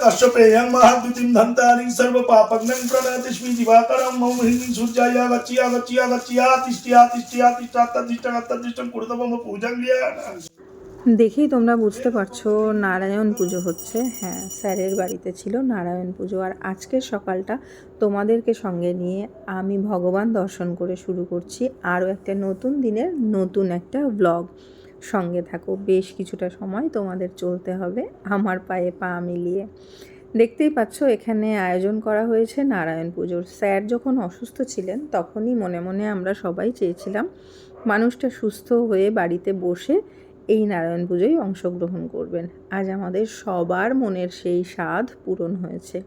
कश्यपेयं महाद्युतिं धन्तारिं सर्वपापग्नं प्रणतिस्मि दिवाकरं मम हिं सूर्याय गच्छिया गच्छिया गच्छिया तिष्ठिया तिष्ठिया तिष्ठा तद्दिष्टं तद्दिष्टं कुरुत मम पूजं ज्ञान দেখেই তোমরা বুঝতে পারছো নারায়ণ পুজো হচ্ছে হ্যাঁ স্যারের বাড়িতে ছিল নারায়ণ পুজো আর আজকের সকালটা তোমাদেরকে সঙ্গে নিয়ে আমি ভগবান দর্শন করে শুরু করছি আরও একটা নতুন দিনের নতুন একটা ব্লগ সঙ্গে থাকো। বেশ কিছুটা সময় তোমাদের চলতে হবে আমার পায়ে পা মিলিয়ে। দেখতেই পাচ্ছ এখানে আয়োজন করা হয়েছে নারায়ণ পুজোর। স্যার যখন অসুস্থ ছিলেন তখনই মনে মনে আমরা সবাই চেয়েছিলাম মানুষটা সুস্থ হয়ে বাড়িতে বসে এই নারায়ণ পুজোয় অংশগ্রহণ করবেন। আজ আমাদের সবার মনের সেই স্বাদ পূরণ হয়েছে।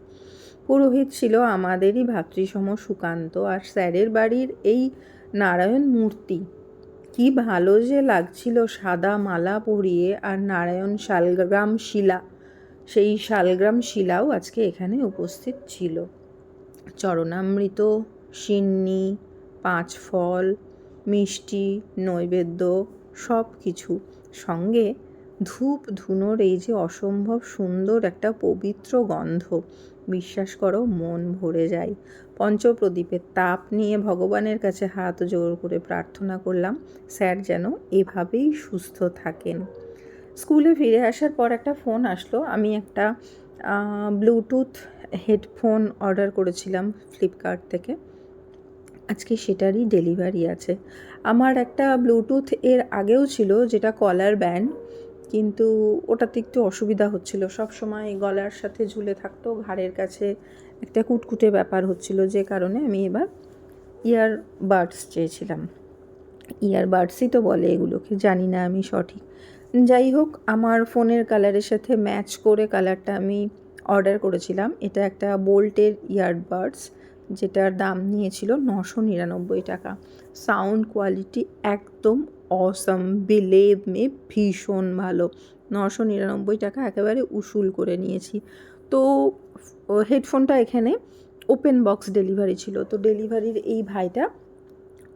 পুরোহিত ছিল আমাদেরই ভাতৃসম সুকান্ত আর স্যারের বাড়ির এই নারায়ণ মূর্তি। কি ভালো যে লাগছিল সাদা মালা পরিয়ে আর নারায়ণ শালগ্রাম শিলা। সেই শালগ্রাম শিলাও আজকে এখানে উপস্থিত ছিল। চরণামৃত, সিন্নি, পাঁচ ফল, মিষ্টি, নৈবেদ্য সব কিছু সঙ্গে ধূপ ধুনোর এই যে অসম্ভব সুন্দর একটা পবিত্র গন্ধ, বিশ্বাস করো মন ভরে যায়। পঞ্চপ্রদীপের তাপ নিয়ে ভগবানের কাছে হাত জোর করে প্রার্থনা করলাম, স্যার যেন এভাবেই সুস্থ থাকেন। স্কুলে ফিরে আসার পর একটা ফোন আসলো, আমি একটা ব্লুটুথ হেডফোন অর্ডার করেছিলাম ফ্লিপকার্ট থেকে। আজকে সেটারই ডেলিভারি আছে। আমার একটা ব্লুটুথ এর আগেও ছিল, যেটা কলার ব্যান্ড। কিন্তু ওটাতে একটু অসুবিধা হচ্ছিল। সব সময় গলার সাথে ঝুলে থাকতো, ঘাড়ের কাছে একটা কুটকুটে ব্যাপার হচ্ছিল যে কারণে আমি এবার ইয়ার বাডস চেয়েছিলাম। ইয়ার বাডসই তো বলে এগুলোকে, জানি না আমি সঠিক। যাই হোক, আমার ফোনের কালারের সাথে ম্যাচ করে কালারটা আমি অর্ডার করেছিলাম। এটা একটা বোল্টের ইয়ারবাডস যেটার দাম নিয়েছিল নশো নিরানব্বই টাকা। সাউন্ড কোয়ালিটি একদম অসম বিলেভ মে ভীষণ ভালো। নশো নিরানব্বই টাকা একেবারে উসুল করে নিয়েছি। তো হেডফোনটা এখানে ওপেন বক্স ডেলিভারি ছিল। তো ডেলিভারির এই ভাইটা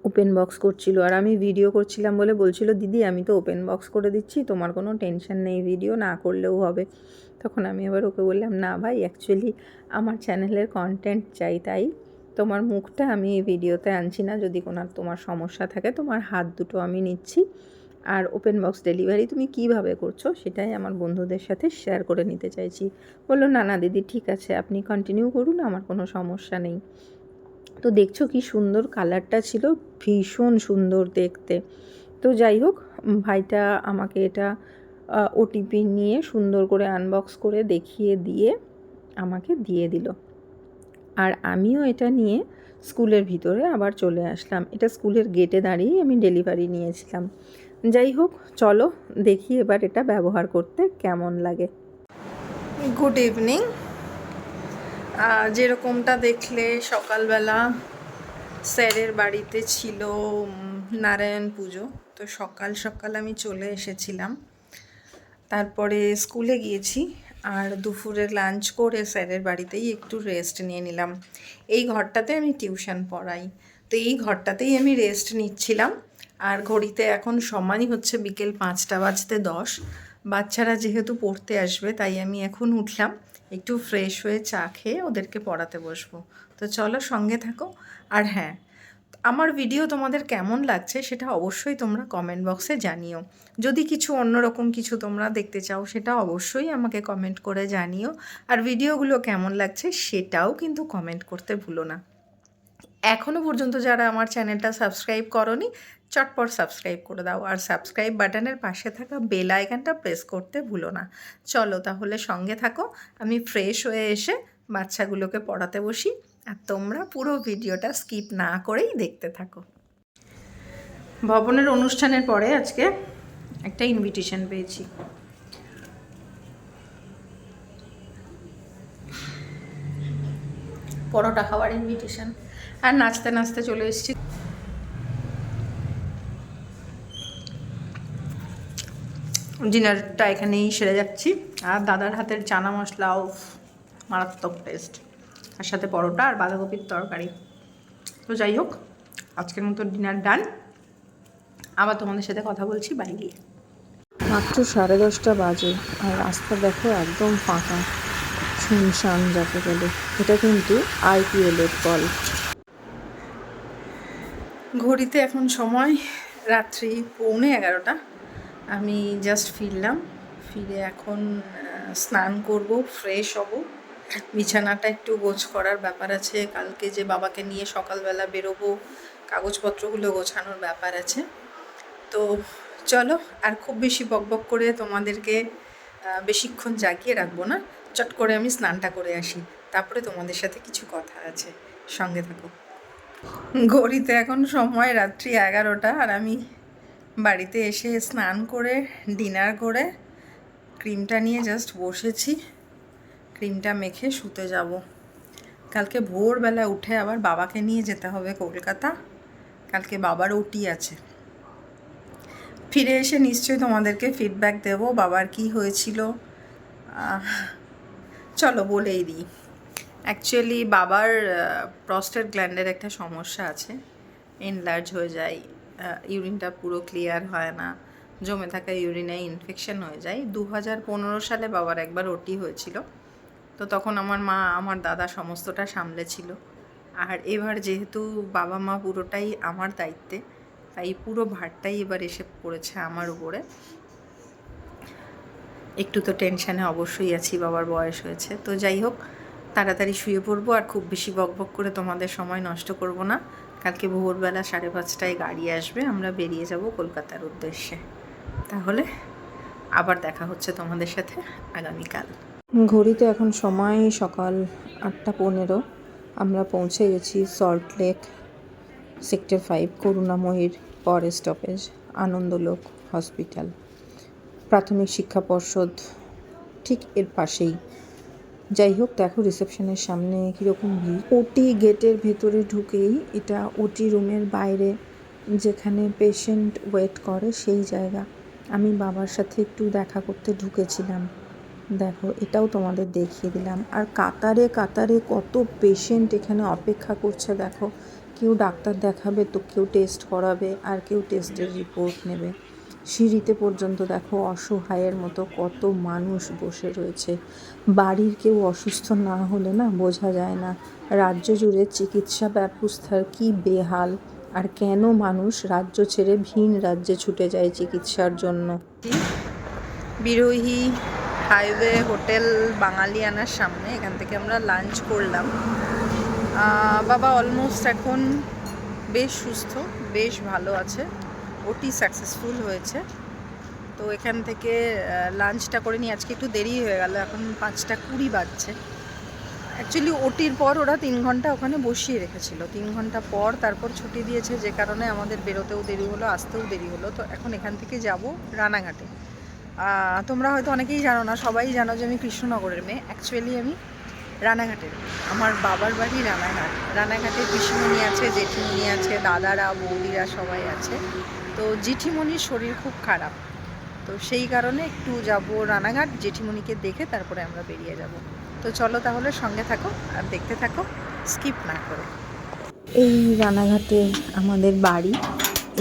ওপেন বক্স করছিল। আর আমি ভিডিও করছিলাম বলে বলছিল, দিদি, আমি তো ওপেন বক্স করে দিচ্ছি, তোমার কোনো টেনশন নেই ভিডিও না করলেও হবে। তখন আমি আবার ওকে বললাম, না ভাই অ্যাকচুয়ালি আমার চ্যানেলের কন্টেন্ট চাই তাই। তোমার মুখটা আমি এই ভিডিওতে আনছি না। যদি কোনো তোমার সমস্যা থাকে, তোমার হাত দুটো আমি নিচ্ছি। আর ওপেন বক্স ডেলিভারি তুমি কীভাবে করছ, সেটাই আমার বন্ধুদের সাথে শেয়ার করে নিতে চাইছি। বলল, না না, দিদি, ঠিক আছে, আপনি কন্টিনিউ করুন, আমার কোনো সমস্যা নেই। তো দেখছ কি সুন্দর কালারটা ছিল, ভীষণ সুন্দর দেখতে। তো যাই হোক, ভাইটা আমাকে এটা ওটিপি নিয়ে সুন্দর করে আনবক্স করে দেখিয়ে দিয়ে আমাকে দিয়ে দিল। আর আমিও এটা নিয়ে স্কুলের ভিতরে আবার চলে আসলাম। এটা স্কুলের গেটে দাঁড়িয়েই আমি ডেলিভারি নিয়েছিলাম। যাই হোক, চলো দেখি এবার এটা ব্যবহার করতে কেমন লাগে। গুড ইভিনিং যেরকমটা দেখলে সকালবেলা স্যারের বাড়িতে ছিল নারায়ণ পুজো, তো সকাল সকাল আমি চলে এসেছিলাম। তারপরে স্কুলে গিয়েছি আর দুপুরে লাঞ্চ করে স্যারের বাড়িতেই একটু রেস্ট নিয়ে নিলাম। এই ঘরটাতে আমি টিউশন পড়াই। তো এই ঘরটাতেই আমি রেস্ট নিচ্ছিলাম। আর ঘড়িতে এখন সময়ই হচ্ছে বিকেল পাঁচটা বাজতে দশ। বাচ্চারা যেহেতু পড়তে আসবে, তাই আমি এখন উঠলাম। একটু ফ্রেশ হয়ে চা খেয়ে ওদেরকে পড়াতে বসবো। তো চলো সঙ্গে থাকো। আর হ্যাঁ আমার ভিডিও তোমাদের কেমন লাগছে সেটা অবশ্যই তোমরা কমেন্ট বক্সে জানিও। যদি কিছু অন্যরকম কিছু তোমরা দেখতে চাও, সেটা অবশ্যই আমাকে কমেন্ট করে জানিও। আর ভিডিওগুলো কেমন লাগছে সেটাও কিন্তু কমেন্ট করতে ভুলো না। এখনও পর্যন্ত যারা আমার চ্যানেলটা সাবস্ক্রাইব করনি, চটপট সাবস্ক্রাইব করে দাও। আর সাবস্ক্রাইব বাটনের পাশে থাকা বেল আইকনটা প্রেস করতে ভুলো না। চলো তাহলে সঙ্গে থাকো। আমি ফ্রেশ হয়ে এসে বাচ্চাগুলোকে পড়াতে বসি। আর তোমরা পুরো ভিডিওটা স্কিপ না করেই দেখতে থাকো। ভবনের অনুষ্ঠানের পরে আজকে একটা ইনভিটেশন পেয়েছি। পরোটা খাওয়ার ইনভিটেশন আর নাচতে নাচতে চলে এসেছি। ডিনারটা এখানেই সেরে যাচ্ছি। আর দাদার হাতের চানা মশলাও মারাত্মক টেস্ট তার সাথে পরোটা আর বাঁধাকপির তরকারি। তো যাই হোক আজকের মতো ডিনার ডান আবার তোমাদের সাথে কথা বলছি বাইরে মাত্র সাড়ে দশটা বাজে আর রাস্তা দেখো একদম ফাঁকা। শুনশান যাকে বলে। এটা কিন্তু আইপিএলের কল। ঘড়িতে এখন সময় রাত্রি পৌনে এগারোটা। আমি জাস্ট ফিরলাম। ফিরে এখন স্নান করব ফ্রেশ হব। বিছানাটা একটু গোছ করার ব্যাপার আছে। কালকে যে বাবাকে নিয়ে সকালবেলা বেরোবো, কাগজপত্রগুলো গোছানোর ব্যাপার আছে। তো চলো, আর খুব বেশি বকবক করে তোমাদেরকে বেশিক্ষণ জাগিয়ে রাখব না। চট করে আমি স্নানটা করে আসি। তারপরে তোমাদের সাথে কিছু কথা আছে। সঙ্গে থাকো। ঘড়িতে এখন সময় রাত্রি এগারোটা, আর আমি বাড়িতে এসে স্নান করে, ডিনার করে, ক্রিমটা নিয়ে জাস্ট বসেছি। ক্রিমটা মেখে শুতে যাব। কালকে ভোরবেলা উঠে আবার বাবাকে নিয়ে যেতে হবে কলকাতা। কালকে বাবার ওটি আছে। ফিরে এসে নিশ্চয়ই তোমাদেরকে ফিডব্যাক দেব, বাবার কি হয়েছিল। চলো বলেই দিই। অ্যাকচুয়ালি বাবার প্রস্টেট গ্ল্যান্ডের একটা সমস্যা আছে। এনলার্জ হয়ে যায় ইউরিনটা পুরো ক্লিয়ার হয় না। জমে থাকা ইউরিনে ইনফেকশন হয়ে যায়। দু হাজার পনেরো সালে বাবার একবার ওটি হয়েছিল। তো তখন আমার মা আমার দাদা সমস্তটা সামলেছিল। আর এবার যেহেতু বাবা মা পুরোটাই আমার দায়িত্বে, তাই পুরো ভারটাই এবার এসে পড়েছে আমার উপরে। একটু তো টেনশানে অবশ্যই আছি, বাবার বয়স হয়েছে। তো যাই হোক, তাড়াতাড়ি শুয়ে পড়ব আর খুব বেশি বকবক করে তোমাদের সময় নষ্ট করব না। কালকে ভোরবেলা সাড়ে পাঁচটায় গাড়ি আসবে, আমরা বেরিয়ে যাব কলকাতার উদ্দেশ্যে। তাহলে আবার দেখা হচ্ছে তোমাদের সাথে আগামীকাল। ঘড়িতে এখন সময় সকাল আটটা পনেরো। আমরা পৌঁছে গেছি সল্ট লেক সেক্টর ফাইভ করুণাময়ীর পরে স্টপেজ আনন্দলোক হসপিটাল প্রাথমিক শিক্ষা পর্ষদ ঠিক এর পাশেই। যাই হোক, দেখো রিসেপশনের সামনে কীরকম ভিড়। ওটি গেটের ভেতরে ঢুকেই এটা ওটি রুমের বাইরে যেখানে পেশেন্ট ওয়েট করে সেই জায়গা। আমি বাবার সাথে একটু দেখা করতে ঢুকেছিলাম। দেখো, এটাও তোমাদের দেখিয়ে দিলাম। আর কাতারে কাতারে কত পেশেন্ট এখানে অপেক্ষা করছে, দেখো। কেউ ডাক্তার দেখাবে তো কেউ টেস্ট করাবে, আর কেউ টেস্টের রিপোর্ট নেবে। সিঁড়িতে পর্যন্ত দেখো, অসহায়ের মতো কত মানুষ বসে রয়েছে। বাড়ির কেউ অসুস্থ না হলে না বোঝা যায় না। রাজ্য জুড়ে চিকিৎসা ব্যবস্থার কি বেহাল। আর কেন মানুষ রাজ্য ছেড়ে ভিন রাজ্যে ছুটে যায় চিকিৎসার জন্য? বিরোহী হাইওয়ে হোটেল বাঙালিয়ানার সামনে, এখান থেকে আমরা লাঞ্চ করলাম। বাবা অলমোস্ট এখন বেশ সুস্থ, বেশ ভালো আছে, ওটি সাকসেসফুল হয়েছে। তো এখান থেকে লাঞ্চটা করে নিয়ে আজকে একটু দেরি হয়ে গেল, এখন পাঁচটা কুড়ি বাজছে। অ্যাকচুয়ালি ওটির পর ওরা তিন ঘণ্টা ওখানে বসিয়ে রেখেছিল। তিন ঘণ্টা পর তারপর ছুটি দিয়েছে, যে কারণে আমাদের বেরোতেও দেরি হলো, আসতেও দেরি হলো। তো এখন এখান থেকে যাব রানাঘাটে। তোমরা হয়তো অনেকেই জানো না, সবাই জানো যে আমি কৃষ্ণনগরের মেয়ে। অ্যাকচুয়ালি আমি রানাঘাটের আমার বাবার বাড়ি রানাঘাট। রানাঘাটে পিসিমণি আছে, জেঠিমণি আছে, দাদারা, বৌদিরা সবাই আছে। তো জেঠিমণির শরীর খুব খারাপ। তো সেই কারণে একটু যাব রানাঘাট, জেঠিমণিকে দেখে তারপরে আমরা বেরিয়ে যাব। তো চলো তাহলে সঙ্গে থাকো আর দেখতে থাকো, স্কিপ না করে। এই রানাঘাটে আমাদের বাড়ি।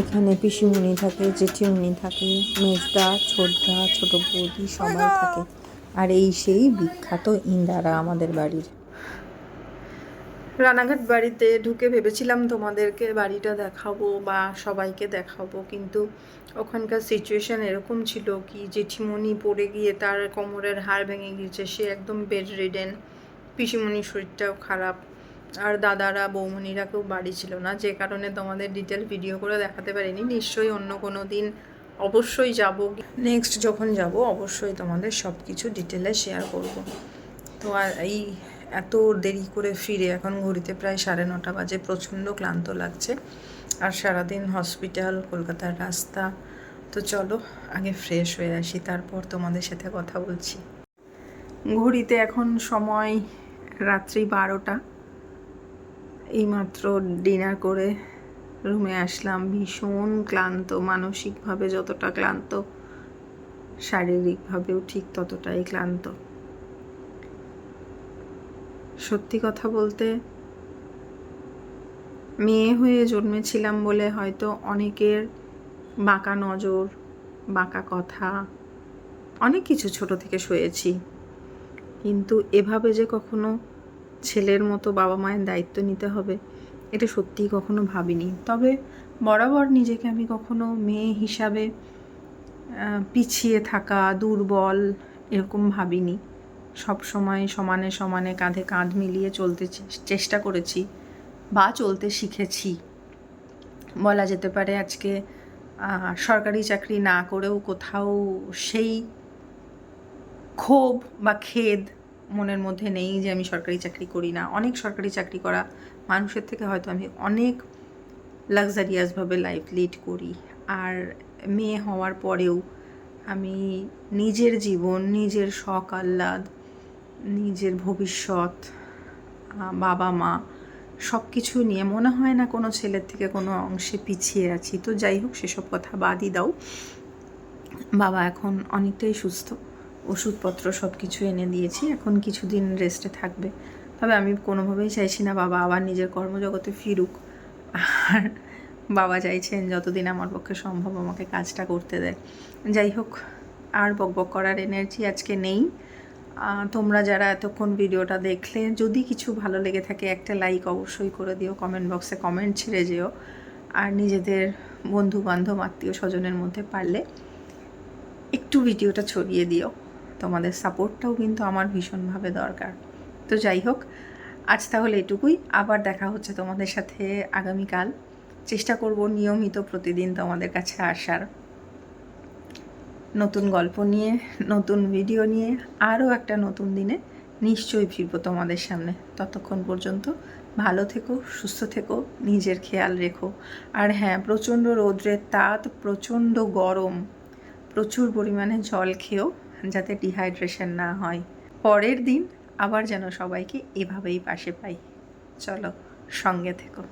এখানে পিসিমণি থাকে জেঠিমণি থাকে মেজদা ছোটদা ছোট বৌদি সবাই থাকে। আর এই সেই বিখ্যাত ইন্দারা আমাদের বাড়ির। রানাঘাট বাড়িতে ঢুকে ভেবেছিলাম তোমাদেরকে বাড়িটা দেখাবো বা সবাইকে দেখাবো কিন্তু ওখানকার সিচুয়েশন এরকম ছিল কি জেঠিমণি পড়ে গিয়ে তার কোমরের হাড় ভেঙে গিয়েছে সে একদম বেড রিডেন পিসিমণির শরীরটাও খারাপ। আর দাদারা, বৌমণিরা কেউ বাড়ি ছিল না। যে কারণে তোমাদের ডিটেল ভিডিও করে দেখাতে পারিনি। নিশ্চয়ই অন্য কোনো দিন অবশ্যই যাব। নেক্সট যখন যাব, অবশ্যই তোমাদের সব কিছু ডিটেলে শেয়ার করব। তো আর এই এত দেরি করে ফিরে, এখন ঘড়িতে প্রায় সাড়ে নটা বাজে, প্রচণ্ড ক্লান্ত লাগছে। আর সারাদিন হসপিটাল কলকাতার রাস্তা। তো চলো, আগে ফ্রেশ হয়ে আসি, তারপর তোমাদের সাথে কথা বলছি। ঘড়িতে এখন সময় রাত্রি বারোটা। এইমাত্র ডিনার করে রুমে আসলাম। ভীষণ ক্লান্ত, মানসিকভাবে যতটা ক্লান্ত, শারীরিকভাবেও ঠিক ততটাই ক্লান্ত। সত্যি কথা বলতে, মেয়ে হয়ে জন্মেছিলাম বলে হয়তো অনেকের বাঁকা নজর, বাঁকা কথা, অনেক কিছু ছোট থেকে শুয়েছি। কিন্তু এভাবে যে কখনো ছেলের মতো বাবা মায়ের দায়িত্ব নিতে হবে, এটা সত্যিই কখনো ভাবিনি। তবে বরাবর নিজেকে আমি কখনো মেয়ে হিসাবে পিছিয়ে থাকা, দুর্বল এরকম ভাবিনি। সব সময় সমানে সমানে কাঁধে কাঁধ মিলিয়ে চলতে চেষ্টা করেছি বা চলতে শিখেছি। বলা যেতে পারে আজকে সরকারি চাকরি না করেও কোথাও সেই ক্ষোভ বা খেদ মনের মধ্যে নেই যে আমি সরকারি চাকরি করি না। অনেক সরকারি চাকরি করা মানুষের থেকে হয়তো আমি অনেক লাক্সারিয়াসভাবে লাইফ লিড করি। আর মেয়ে হওয়ার পরেও আমি নিজের জীবন, নিজের শখ, আহ্লাদ, নিজের ভবিষ্যৎ বাবা মা সব কিছু নিয়ে মনে হয় না কোনো ছেলের থেকে কোনো অংশে পিছিয়ে আছি। তো যাই হোক, সেসব কথা বাদই দাও। বাবা এখন অনেকটাই সুস্থ। ওষুধপত্র সব কিছু এনে দিয়েছি, এখন কিছুদিন রেস্টে থাকবে। তবে আমি কোনোভাবেই চাইছি না বাবা আবার নিজের কর্মজগতে ফিরুক। আর বাবা চাইছেন যতদিন আমার পক্ষে সম্ভব আমাকে কাজটা করতে দেয়। যাই হোক, আর বকবক করার এনার্জি আজকে নেই। তোমরা যারা এতক্ষণ ভিডিওটা দেখলে, যদি কিছু ভালো লেগে থাকে, একটা লাইক অবশ্যই করে দিও কমেন্ট বক্সে কমেন্ট ছেড়ে যেও। আর নিজেদের বন্ধু বান্ধব আত্মীয় স্বজনের মধ্যে পারলে একটু ভিডিওটা ছড়িয়ে দিও। তোমাদের সাপোর্টটাও কিন্তু আমার ভীষণভাবে দরকার। তো যাই হোক, আজ তাহলে এটুকুই। আবার দেখা হচ্ছে তোমাদের সাথে আগামীকাল। চেষ্টা করব নিয়মিত প্রতিদিন তোমাদের কাছে আসার। নতুন গল্প নিয়ে, নতুন ভিডিও নিয়ে, আরও একটা নতুন দিনে নিশ্চয়ই ফিরবো তোমাদের সামনে। ততক্ষণ পর্যন্ত ভালো থেকো, সুস্থ থেকো, নিজের খেয়াল রেখো। আর হ্যাঁ প্রচণ্ড রৌদ্রের তাত প্রচণ্ড গরম। প্রচুর পরিমাণে জল খেও যাতে ডিহাইড্রেশন না হয়। পরের দিন আবার যেন সবাইকে এভাবেই পাশে পাই। চলো সঙ্গে থেকো।